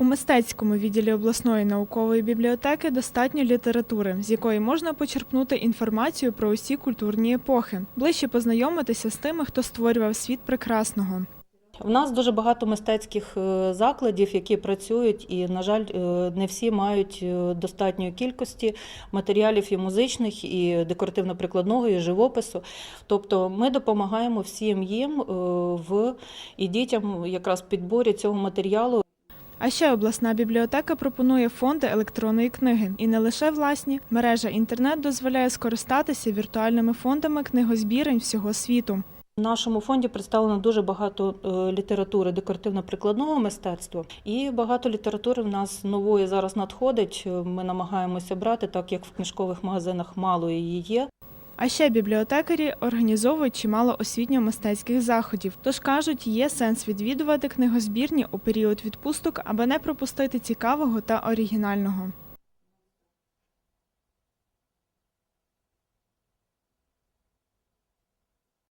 У мистецькому відділі обласної наукової бібліотеки достатньо літератури, з якої можна почерпнути інформацію про усі культурні епохи, ближче познайомитися з тими, хто створював світ прекрасного. У нас дуже багато мистецьких е, закладів, які працюють, і, на жаль, е, не всі мають е, достатньої кількості матеріалів і музичних, і декоративно-прикладного, і живопису. Тобто ми допомагаємо всім їм в і дітям якраз підборі цього матеріалу. А ще обласна бібліотека пропонує фонди електронної книги. І не лише власні. Мережа інтернет дозволяє скористатися віртуальними фондами книгозбірень всього світу. В нашому фонді представлено дуже багато е, літератури декоративно-прикладного мистецтва, і багато літератури в нас нової зараз надходить. Ми намагаємося брати, так як в книжкових магазинах мало її є. А ще бібліотекарі організовують чимало освітньо-мистецьких заходів. Тож кажуть, є сенс відвідувати книгозбірні у період відпусток, аби не пропустити цікавого та оригінального.